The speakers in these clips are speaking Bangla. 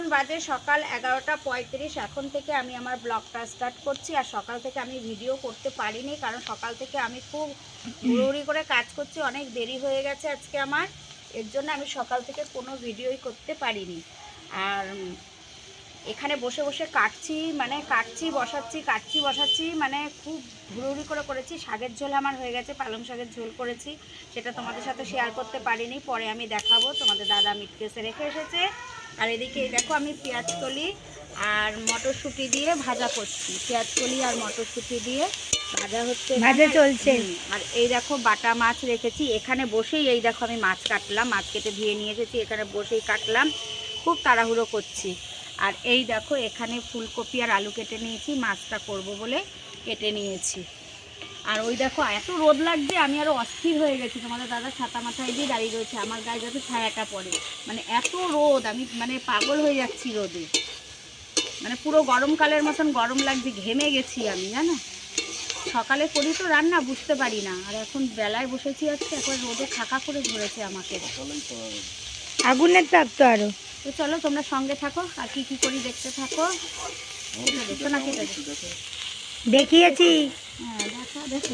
এখন বাজে সকাল এগারোটা পঁয়ত্রিশ। এখন থেকে আমি আমার ব্লগটা স্টার্ট করছি আর সকাল থেকে আমি ভিডিও করতে পারিনি কারণ সকাল থেকে আমি খুব হুড়ুড়ি করে কাজ করছি, অনেক দেরি হয়ে গেছে আজকে আমার। এর জন্য আমি সকাল থেকে কোনো ভিডিওই করতে পারিনি। আর এখানে বসে বসে কাটছি মানে কাটছি বসাচ্ছি কাটছি বসাচ্ছি মানে খুব হুড়োহুড়ি করে করেছি। শাকের ঝোল আমার হয়ে গেছে পালং শাকের ঝোল করেছি। সেটা তোমাদের সাথে শেয়ার করতে পারিনি পরে আমি দেখাবো। তোমাদের দাদা মিট কেসে রেখে এসেছে। আর এদিকে এই দেখো আমি পেঁয়াজ কলি আর মটরশুঁটি দিয়ে ভাজা করছি। পেঁয়াজ কলি আর মটরশুঁটি দিয়ে ভাজা হচ্ছে ভাজা চলছে। হুম, আর এই দেখো বাটা মাছ রেখেছি। এখানে বসেই এই দেখো আমি মাছ কাটলাম মাছ কেটে ধুয়ে নিয়ে এসেছি। এখানে বসেই কাটলাম। খুব তাড়াহুড়ো করছি। আর এই দেখো এখানে ফুলকপি আর আলু কেটে নিয়েছি মাছটা করব বলে কেটে নিয়েছি। আর ওই দেখো এত রোদ লাগছে আমি আরও অস্থির হয়ে গেছি। তোমাদের দাদা ছাতা মাথায় দিয়ে দাঁড়িয়ে রয়েছে আমার গায়ে যাতে ছায়াটা পড়ে। মানে এত রোদ আমি মানে পাগল হয়ে যাচ্ছি রোদে। মানে পুরো গরমকালের মতন গরম লাগছে ঘেমে গেছি আমি জানো? সকালে করি তো রান্না বুঝতে পারি না। আর এখন বেলায় বসেছি হচ্ছে এখন রোদে খাকা করে ধরেছে আমাকে। আগুনের তাপ তো আরও। তো চলো তোমরা সঙ্গে থাকো আর কি কি করি দেখতে থাকো। দেখিয়েছি। হ্যাঁ দেখা দেখো।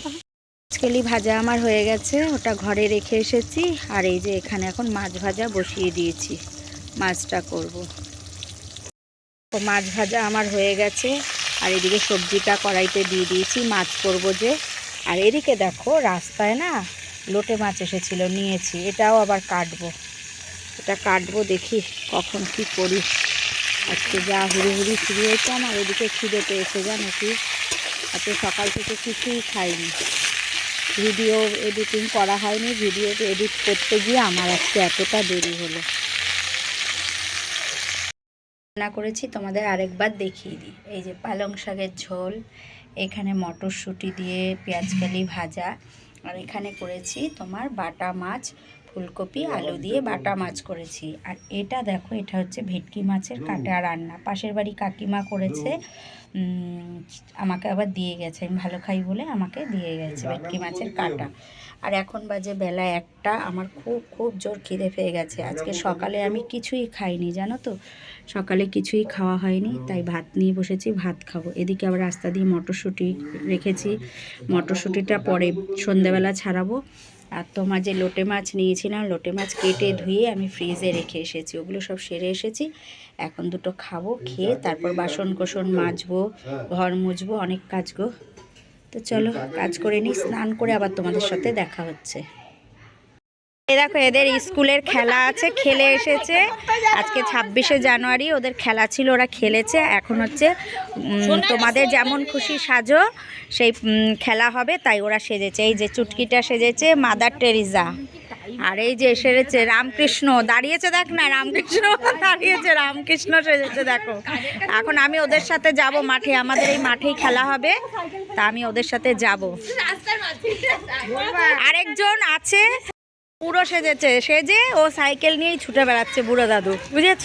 মাছকেলি ভাজা আমার হয়ে গেছে ওটা ঘরে রেখে এসেছি আর এই যে এখানে এখন মাছ ভাজা বসিয়ে দিয়েছি মাছটা করব। তো মাছ ভাজা আমার হয়ে গেছে আর এদিকে সবজিটা কড়াইতে দিয়ে দিয়েছি মাছ করব যে। আর এদিকে দেখো রাস্তায় না লোটে মাছ এসেছিল নিয়েছি এটাও আবার কাটবো। এটা কাটবো দেখি কখন কি করি। আজকে যা হুড়ি হুড়ি শুরু হয়েছে আমার, এদিকে খিদে পেয়েছে জানো কি? আজকে সকাল থেকে কিছুই খাইনি। ভিডিও এডিটিং করা হয়নি, ভিডিও এডিট করতে গিয়ে আমার আজকে এতটা দেরি হলো। রান্না করেছি, তোমাদের আরেকবার দেখিয়ে দিই। এই যে পালং শাকের ঝোল, এখানে মটরশুঁটি দিয়ে পেঁয়াজকালি ভাজা, আর এখানে করেছি তোমার বাটা মাছ ফুলকপি, আলু দিয়ে বাটা মাছ করেছি। আর এটা দেখো, এটা হচ্ছে ভেটকি মাছের কাটা রান্না। পাশের বাড়ি কাকিমা করেছে আমাকে আবার দিয়ে গেছে। আমি ভালো খাই বলে আমাকে দিয়ে গেছে ভেটকি মাছের কাটা। আর এখন বাজে বেলা একটা, আমার খুব খুব জোর খিদে পেয়ে গেছে। আজকে সকালে আমি কিছুই খাইনি, জানো তো? সকালে কিছুই খাওয়া হয়নি, তাই ভাত নিয়ে বসেছি, ভাত খাব। এদিকে আবার রাস্তা দিয়ে মটরশুঁটি রেখেছি। মটরশুঁটিটা পরে সন্ধ্যাবেলা ছাড়াবো। আর তোমার যে লোটে মাছ নিয়েছিলাম, লোটে মাছ কেটে ধুয়ে আমি ফ্রিজে রেখে এসেছি। ওগুলো সব সেরে এসেছি। এখন দুটো খাব, খেয়ে তারপর বাসন কোসন মাজবো, ঘর মুছবো অনেক কাজ গো। তো চলো, কাজ করে নিই, স্নান করে আবার তোমাদের সাথে দেখা হচ্ছে। দেখো এদের স্কুলের খেলা আছে খেলে এসেছে। আজকে ছাব্বিশে জানুয়ারি ওদের খেলা ছিল ওরা খেলেছে। এখন হচ্ছে তোমাদের যেমন খুশি সাজো সেই খেলা হবে তাই ওরা সেজেছে। এই যে চুটকিটা সেজেছে মাদার টেরিজা আর এই যে সেরেছে রামকৃষ্ণ। দাঁড়িয়েছে দেখ না রামকৃষ্ণ দাঁড়িয়েছে রামকৃষ্ণ সেজেছে দেখো। এখন আমি ওদের সাথে যাব মাঠে আমাদের এই মাঠেই খেলা হবে তা আমি ওদের সাথে যাব। আরেকজন আছে। পুরো সেজেছে সেজে ও সাইকেল নিয়েই ছুটে বেড়াচ্ছে বুড়ো দাদু বুঝেছ?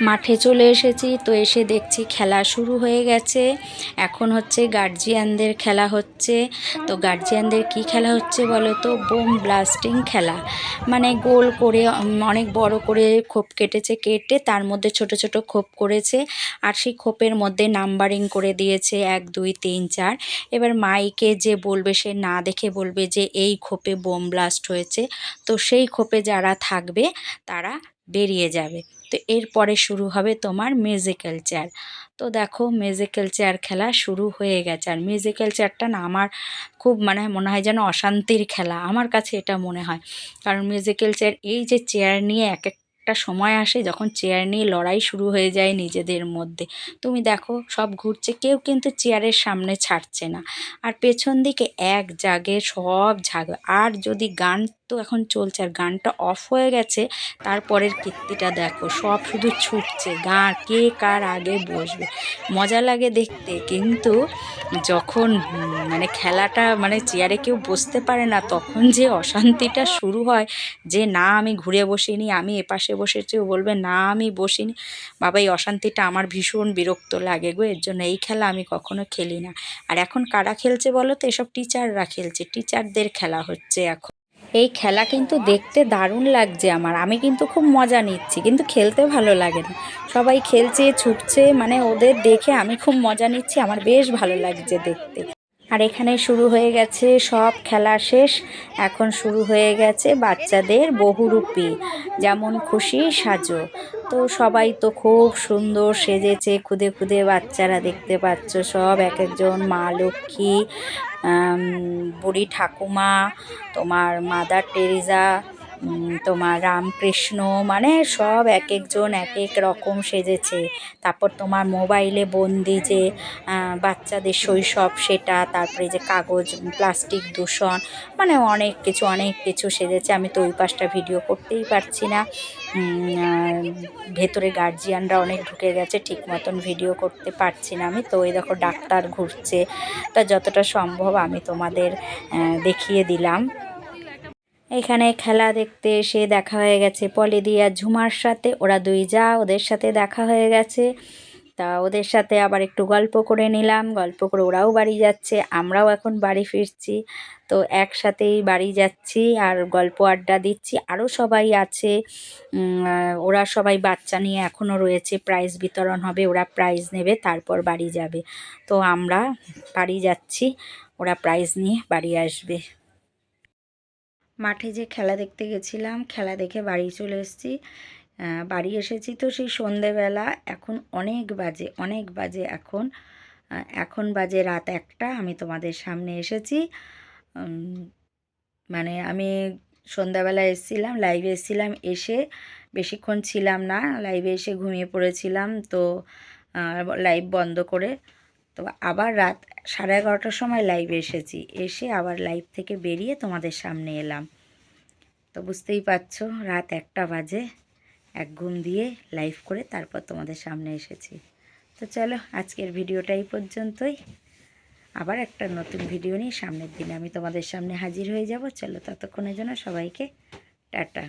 মাঠে চলে এসেছি, তো এসে দেখছি খেলা শুরু হয়ে গেছে। এখন হচ্ছে গার্জিয়ানদের খেলা হচ্ছে। তো গার্জিয়ানদের কি খেলা হচ্ছে বলো তো? বোম ব্লাস্টিং খেলা। মানে গোল করে অনেক বড় করে খোপ কেটেছে, কেটে তার মধ্যে ছোট ছোট খোপ করেছে। আর সেই খোপের মধ্যে নাম্বারিং করে দিয়েছে এক, দুই, তিন, চার। এবার মাইকে যে বলবে, সে না দেখে বলবে যে এই খোপে বোম ব্লাস্ট হয়েছে। তো সেই খোপে যারা থাকবে, তারা বেরিয়ে যাবে। তো এরপরে শুরু হবে তোমার মিউজিক্যাল চেয়ার তো দেখো মিউজিক্যাল চেয়ার খেলা শুরু হয়ে গেছে। আর মিউজিক্যাল চেয়ারটা না আমার খুব মানে মনে হয় যেন অশান্তির খেলা, আমার কাছে এটা মনে হয়। কারণ মিউজিক্যাল চেয়ার এই যে চেয়ার নিয়ে এক একটা সময় আসে, যখন চেয়ার নিয়ে লড়াই শুরু হয়ে যায় নিজেদের মধ্যে। তুমি দেখো সব ঘুরছে, কেউ কিন্তু চেয়ারের সামনে ছাড়ছে না। আর পেছন দিকে এক জাগে সব ঝাগ আর যদি গান তো এখন চলছে আর গানটা অফ হয়ে গেছে। তারপরের কীর্তিটা দেখো, সব শুধু ছুটছে। গান কে কার আগে বসবে? মজা লাগে দেখতে, কিন্তু যখন মানে খেলাটা মানে চেয়ারে কেউ বসতে পারে না, তখন যে অশান্তিটা শুরু হয় যে, না, আমি ঘুরে বসিনি, আমি এপাশে বসেছি। ও বলবে, না, আমি বসিনি। বাবা, এই অশান্তিটা আমার ভীষণ বিরক্ত লাগে গো, এর জন্য এই খেলা আমি কখনো খেলি না। আর এখন কারা খেলছে বলো তো? এসব টিচাররা খেলছে। টিচারদের খেলা হচ্ছে এখন। এই খেলা কিন্তু দেখতে দারুণ লাগছে আমার। আমি কিন্তু খুব মজা নিচ্ছি, কিন্তু খেলতে ভালো লাগে না। সবাই খেলছে, ছুটছে মানে ওদের দেখে আমি খুব মজা নিচ্ছি, আমার বেশ ভালো লাগছে দেখতে। আর এখানে শুরু হয়ে গেছে সব খেলা শেষ। এখন শুরু হয়ে গেছে বাচ্চাদের বহুরূপী, যেমন খুশি, সাজো। তো সবাই তো খুব সুন্দর সেজেছে, খুদে খুদে বাচ্চারা দেখতে পাচ্ছ সব। এক একজন মা লক্ষ্মী বুড়ি ঠাকুমা, তোমার মাদার টেরিজা তোমার রামকৃষ্ণ মানে সব এক একজন এক এক রকম সেজেছে। তারপর তোমার মোবাইলে বন্দি যে বাচ্চাদের শৈশব সেটা, তারপরে যে কাগজ, প্লাস্টিক দূষণ মানে অনেক কিছু অনেক কিছু সেজেছে। আমি তো ওই পাশটা ভিডিও করতেই পারছি না। ভেতরে গার্জিয়ানরা অনেক ঢুকে গেছে, ঠিক মতন ভিডিও করতে পারছি না আমি। তো ওই দেখো ডাক্তার ঘুরছে। তা যতটা সম্ভব আমি তোমাদের দেখিয়ে দিলাম। এখানে খেলা দেখতে এসে দেখা হয়ে গেছে। পলিদি আর ঝুমার সাথে, ওরা দুই যা ওদের সাথে দেখা হয়ে গেছে। তা ওদের সাথে আবার একটু গল্প করে নিলাম। গল্প করে ওরাও বাড়ি যাচ্ছে, আমরাও এখন বাড়ি ফিরছি। তো একসাথেই বাড়ি যাচ্ছি আর গল্প আড্ডা দিচ্ছি। আরও সবাই আছে। ওরা সবাই বাচ্চা নিয়ে এখনও রয়েছে। প্রাইজ বিতরণ হবে, ওরা প্রাইজ নেবে, তারপর বাড়ি যাবে। তো আমরা বাড়ি যাচ্ছি, ওরা প্রাইজ নিয়ে বাড়ি আসবে। মাঠে যে খেলা দেখতে গেছিলাম, খেলা দেখে বাড়ি চলে এসেছি। বাড়ি এসেছি তো সেই সন্ধেবেলা, এখন অনেক বাজে অনেক বাজে এখন। এখন বাজে রাত একটা, আমি তোমাদের সামনে এসেছি। মানে আমি সন্ধ্যাবেলা এসেছিলাম লাইভে এসেছিলাম, এসে বেশিক্ষণ ছিলাম না লাইভে এসে ঘুমিয়ে পড়েছিলাম। তো লাইভ বন্ধ করে তো আবার রাত সাড়ে এগারোটার সময় লাইভে এসেছি। এসে আবার লাইভ থেকে বেরিয়ে তোমাদের সামনে এলাম। তো বুঝতেই পারছ, রাত একটা বাজে। এক ঘুম দিয়ে লাইভ করে তারপর তোমাদের সামনে এসেছি। তো চলো, আজকের ভিডিওটা এই পর্যন্তই। আবার একটা নতুন ভিডিও নিয়ে সামনের দিনে আমি তোমাদের সামনে হাজির হয়ে যাব। চলো ততক্ষণের জন্য সবাইকে টাটা।